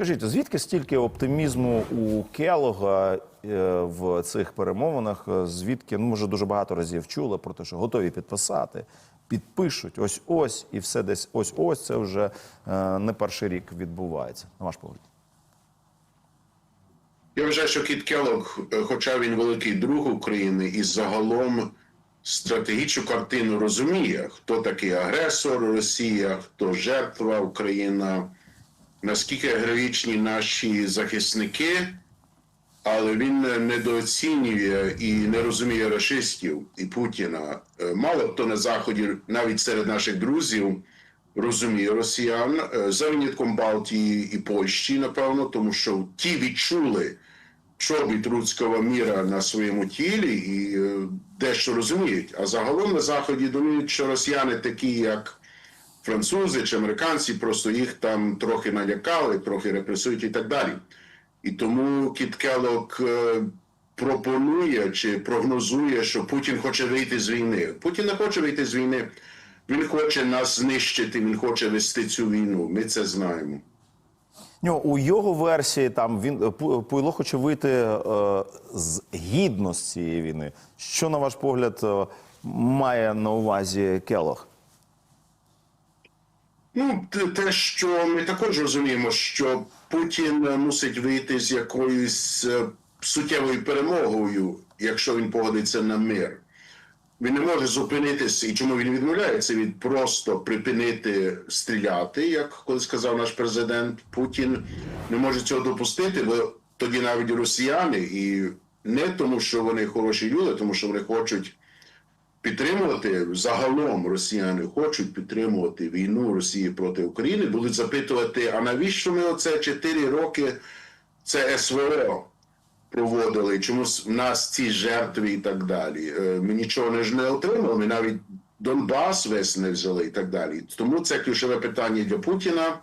Скажіть, звідки стільки оптимізму у Келога е, в цих перемовинах? Е, Звідки ну може дуже багато разів чули про те, що готові підписати, підпишуть ось ось, і все десь ось ось. Це вже е, не перший рік відбувається. На ваш погляд. Я вважаю, що Кіт Келлог, е, хоча він великий друг України, і загалом стратегічну картину розуміє, хто такий агресор Росія, хто жертва Україна, наскільки героїчні наші захисники, але він недооцінює і не розуміє расистів і Путіна. Е, Мало хто на заході, навіть серед наших друзів, розуміє росіян е, за винятком Балтії і Польщі, напевно, тому що ті відчули чобіт руського міра на своєму тілі і е, дещо розуміють. А загалом на заході думають, що росіяни такі, як французи чи американці, просто їх там трохи налякали, трохи репресують і так далі. І тому Кіт Келлог е, пропонує чи прогнозує, що Путін хоче вийти з війни. Путін не хоче вийти з війни. Він хоче нас знищити, він хоче вести цю війну. Ми це знаємо. У його версії там він е, Пуйло хоче вийти е, з гідно з цієї війни. Що, на ваш погляд, е, має на увазі Келог? Ну, те- що ми також розуміємо, що Путін мусить вийти з якоюсь е, суттєвою перемогою, якщо він погодиться на мир. Він не може зупинитися, і чому він відмовляється від просто припинити стріляти, як коли сказав наш президент Путін не може цього допустити, бо тоді навіть росіяни, і не тому, що вони хороші люди, тому що вони хочуть підтримувати загалом росіяни хочуть підтримувати війну Росії проти України, будуть запитувати, а навіщо ми оце 4 роки це СВО проводили, чому в нас ці жертви і так далі. Е, Ми нічого не ж не отримали, ми навіть Донбас весь не взяли і так далі. Тому це ключове питання для Путіна.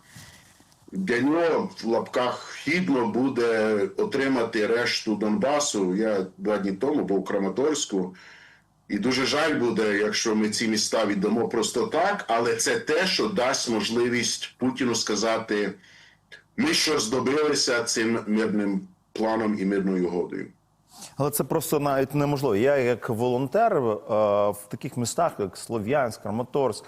Для нього в лапках хідно буде отримати решту Донбасу. Я два дні тому був у Краматорську. І дуже жаль буде, якщо ми ці міста віддамо просто так, але це те, що дасть можливість Путіну сказати: ми щось добилися цим мирним планом і мирною угодою. Але це просто навіть неможливо. Я як волонтер е, в таких містах, як Слов'янськ, Краматорськ,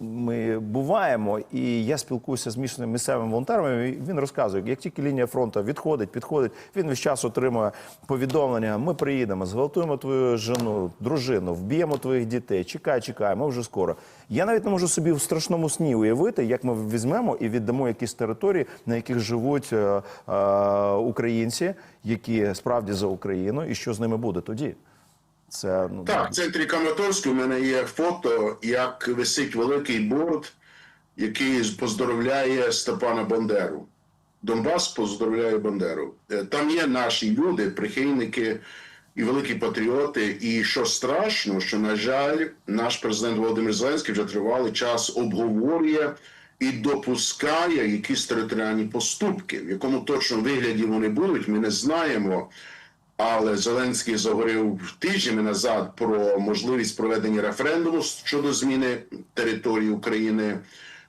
ми буваємо, і я спілкуюся з місцевими волонтерами. Він розказує, як тільки лінія фронту відходить, підходить, він весь час отримує повідомлення: ми приїдемо, зґвалтуємо твою жену, дружину, вб'ємо твоїх дітей. Чекай, чекай, ми вже скоро. Я навіть не можу собі в страшному сні уявити, як ми візьмемо і віддамо якісь території, на яких живуть е, е, українці, які справді за Україну, і що з ними буде тоді. Це ну Так, в центрі Краматорську у мене є фото, як висить великий борт, який поздоровляє Степана Бандеру. Донбас поздоровляє Бандеру. Е, Там є наші люди, прихильники і великі патріоти. І що страшно, що, на жаль, наш президент Володимир Зеленський вже тривалий час обговорює і допускає якісь територіальні поступки. В якому точно вигляді вони будуть, ми не знаємо. Але Зеленський заговорив тижнями назад про можливість проведення референдуму щодо зміни території України.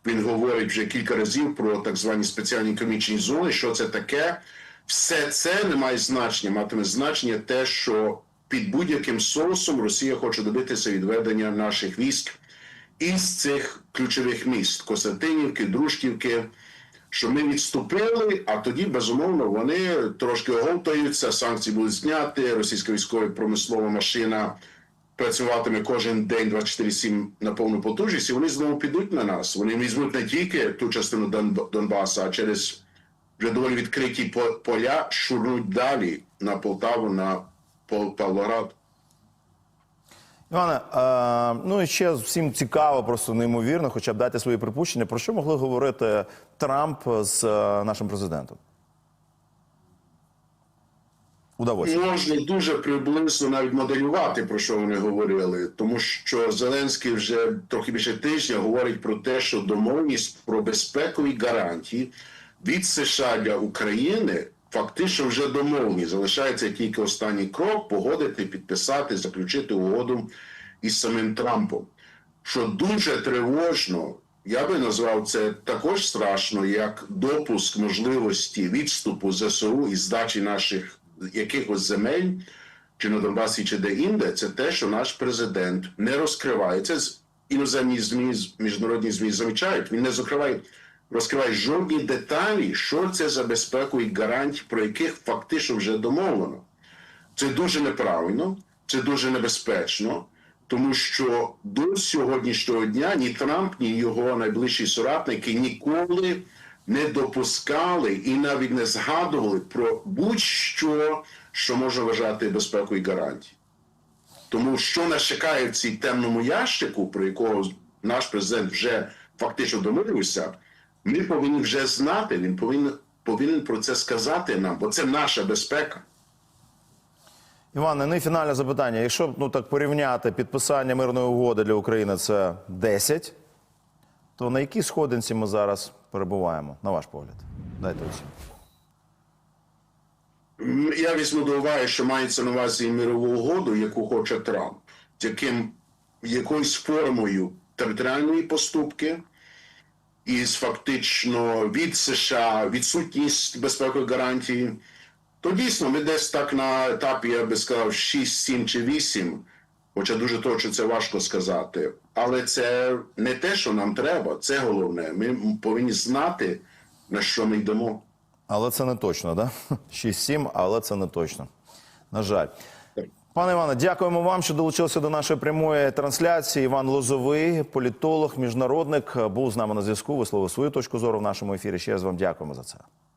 Він говорить вже кілька разів про так звані спеціальні економічні зони. Що це таке? Все це не має значення. Матиме значення те, що під будь-яким соусом Росія хоче добитися відведення наших військ із цих ключових міст Костянтинівки, Дружківки що ми відступили, а тоді, безумовно, вони трошки оговтаються, санкції будуть зняти, російська військова промислова машина працюватиме кожен день 24-7 на повну потужність, і вони знову підуть на нас. Вони візьмуть не тільки ту частину Дон- Донбаса, а через вже доволі відкриті по- поля шурнуть далі на Полтаву, на Павлоград. Іване, е, ну і ще всім цікаво, просто неймовірно, хоча б дати свої припущення. Про що могли говорити Трамп з е, нашим президентом? Удалося. Можна дуже приблизно навіть моделювати, про що вони говорили, тому що Зеленський вже трохи більше тижня говорить про те, що домовленість про безпекові гарантії від США для України фактично вже домовлені. Залишається тільки останній крок погодити, підписати, заключити угоду із самим Трампом. Що дуже тривожно я би назвав це також страшно, як допуск можливості відступу ЗСУ і здачі наших якихось земель, чи на Донбасі, чи де інде, це те, що наш президент не розкриває. Це іноземні ЗМІ, міжнародні ЗМІ замічають. Він не закриває, розкриває жодні деталі, що це за безпеку і гарантії, про яких фактично вже домовлено. Це дуже неправильно, це дуже небезпечно, тому що до сьогоднішнього дня ні Трамп, ні його найближчі соратники ніколи не допускали і навіть не згадували про будь-що, що може вважати безпекою і гарантією. Тому що нас чекає в цій темному ящику, про якого наш президент вже фактично домовився, ми повинні вже знати. Він повинен, повинен про це сказати нам, бо це наша безпека. Іване, ну і фінальне запитання. Якщо ну так порівняти підписання мирної угоди для України це 10, то на якій сходинці ми зараз перебуваємо, на ваш погляд? Дайте оцінку. Я візьму до уваги, що мається на увазі мирову угоду, яку хоче Трамп, яким якоюсь формою територіальної поступки, із фактично від США відсутність безпекової гарантії, то дійсно ми десь так на етапі, я би сказав, 6, 7 чи 8, хоча дуже точно це важко сказати. Але це не те, що нам треба, це головне. Ми повинні знати, на що ми йдемо. Але це не точно, да? 6-7, але це не точно. На жаль. Пане Іване, дякуємо вам, що долучилися до нашої прямої трансляції. Іван Лозовий, політолог, міжнародник, був з нами на зв'язку. Висловив свою точку зору в нашому ефірі. Ще раз вам дякуємо за це.